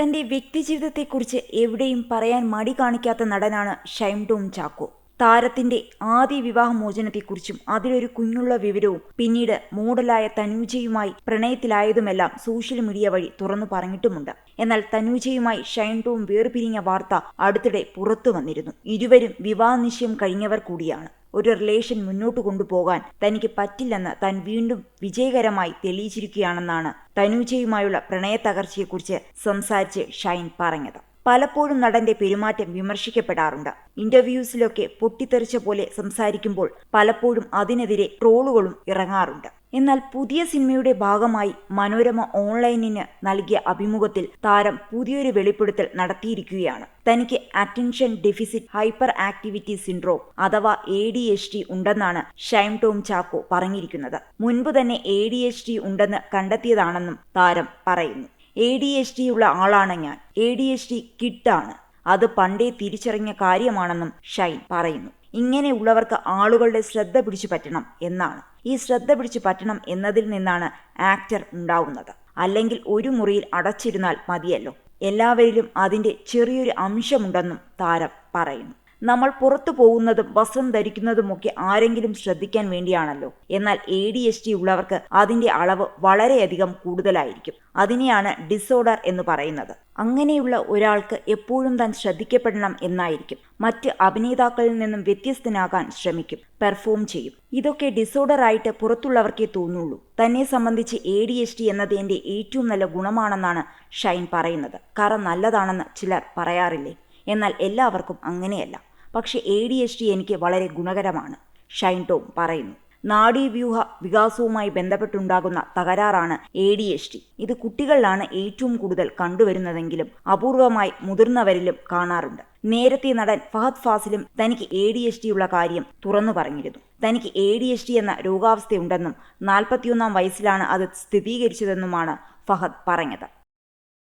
തന്റെ വ്യക്തിജീവിതത്തെക്കുറിച്ച് എവിടെയും പറയാൻ മടി കാണിക്കാത്ത നടനാണ് ഷൈം ചാക്കോ. താരത്തിന്റെ ആദ്യ വിവാഹമോചനത്തെക്കുറിച്ചും അതിലൊരു കുഞ്ഞുള്ള വിവരവും പിന്നീട് മോഡലായ തനൂജയുമായി പ്രണയത്തിലായതുമെല്ലാം സോഷ്യൽ മീഡിയ വഴി തുറന്നു പറഞ്ഞിട്ടുമുണ്ട്. എന്നാൽ തനൂജയുമായി ഷൈൻ ടോം വേർപിരിഞ്ഞ വാർത്ത അടുത്തിടെ പുറത്തു വന്നിരുന്നു. ഇരുവരും വിവാഹ നിശ്ചയം കഴിഞ്ഞവർ കൂടിയാണ്. ഒരു റിലേഷൻ മുന്നോട്ട് കൊണ്ടുപോകാൻ തനിക്ക് പറ്റില്ലെന്ന് താൻ വീണ്ടും വിജയകരമായി തെളിയിച്ചിരിക്കുകയാണെന്നാണ് തനൂജയുമായുള്ള പ്രണയ തകർച്ചയെക്കുറിച്ച് സംസാരിച്ച് ഷൈൻ പറഞ്ഞത്. പലപ്പോഴും നടന്റെ പെരുമാറ്റം വിമർശിക്കപ്പെടാറുണ്ട്. ഇന്റർവ്യൂസിലൊക്കെ പൊട്ടിത്തെറിച്ച പോലെ സംസാരിക്കുമ്പോൾ പലപ്പോഴും അതിനെതിരെ ട്രോളുകളും ഇറങ്ങാറുണ്ട്. എന്നാൽ പുതിയ സിനിമയുടെ ഭാഗമായി മനോരമ ഓൺലൈനിന് നൽകിയ അഭിമുഖത്തിൽ താരം പുതിയൊരു വെളിപ്പെടുത്തൽ നടത്തിയിരിക്കുകയാണ്. തനിക്ക് attention deficit hyper activity syndrome അഥവാ എ ഡി എച്ച് ടി ഉണ്ടെന്നാണ് ഷൈം ടോം ചാക്കോ പറഞ്ഞിരിക്കുന്നത്. മുൻപ് തന്നെ എ ഡി എച്ച് ടി ഉണ്ടെന്ന് കണ്ടെത്തിയതാണെന്നും താരം പറയുന്നു. എ ഡി എച്ച് ഡി ഉള്ള ആളാണ് ഞാൻ. എ ഡി എച്ച് ഡി കിട്ടാണ്. അത് പണ്ടേ തിരിച്ചറിഞ്ഞ കാര്യമാണെന്നും ഷൈൻ പറയുന്നു. ഇങ്ങനെയുള്ളവർക്ക് ആളുകളുടെ ശ്രദ്ധ പിടിച്ചു പറ്റണം എന്നാണ്. ഈ ശ്രദ്ധ പിടിച്ചു പറ്റണം എന്നതിൽ നിന്നാണ് ആക്ടർ ഉണ്ടാവുന്നത്. അല്ലെങ്കിൽ ഒരു മുറിയിൽ അടച്ചിരുന്നാൽ മതിയല്ലോ. എല്ലാവരിലും അതിന്റെ ചെറിയൊരു അംശമുണ്ടെന്നും താരം പറയുന്നു. നമ്മൾ പുറത്തു പോകുന്നതും വസ്ത്രം ധരിക്കുന്നതുമൊക്കെ ആരെങ്കിലും ശ്രദ്ധിക്കാൻ വേണ്ടിയാണല്ലോ. എന്നാൽ എ ഡി എസ് ടി ഉള്ളവർക്ക് അതിന്റെ അളവ് വളരെയധികം കൂടുതലായിരിക്കും. അതിനെയാണ് ഡിസോർഡർ എന്ന് പറയുന്നത്. അങ്ങനെയുള്ള ഒരാൾക്ക് എപ്പോഴും താൻ ശ്രദ്ധിക്കപ്പെടണം എന്നായിരിക്കും. മറ്റ് അഭിനേതാക്കളിൽ നിന്നും വ്യത്യസ്തനാകാൻ ശ്രമിക്കും പെർഫോം ചെയ്യും. ഇതൊക്കെ ഡിസോർഡർ ആയിട്ട് പുറത്തുള്ളവർക്കേ തോന്നുള്ളൂ. തന്നെ സംബന്ധിച്ച് എ ഡി എസ് ടി എന്നത് ഏറ്റവും നല്ല ഗുണമാണെന്നാണ് ഷൈൻ പറയുന്നത്. കറ നല്ലതാണെന്ന് ചിലർ പറയാറില്ലേ? എന്നാൽ എല്ലാവർക്കും അങ്ങനെയല്ല. പക്ഷെ എ ഡി എച്ച് ടി എനിക്ക് വളരെ ഗുണകരമാണ് ഷൈൻ ടോം പറയുന്നു. നാഡീവ്യൂഹ വികാസവുമായി ബന്ധപ്പെട്ടുണ്ടാകുന്ന തകരാറാണ് എ ഡി എച്ച് ടി ഇത് കുട്ടികളിലാണ് ഏറ്റവും കൂടുതൽ കണ്ടുവരുന്നതെങ്കിലും അപൂർവമായി മുതിർന്നവരിലും കാണാറുണ്ട്. നേരത്തെ നടൻ ഫഹദ് ഫാസിലും തനിക്ക് എ ഡി എച്ച് ടി ഉള്ള കാര്യം തുറന്നു പറഞ്ഞിരുന്നു. തനിക്ക് എ ഡി എച്ച് ടി എന്ന രോഗാവസ്ഥയുണ്ടെന്നും നാൽപ്പത്തിയൊന്നാം വയസ്സിലാണ് അത് സ്ഥിരീകരിച്ചതെന്നുമാണ് ഫഹദ് പറഞ്ഞത്.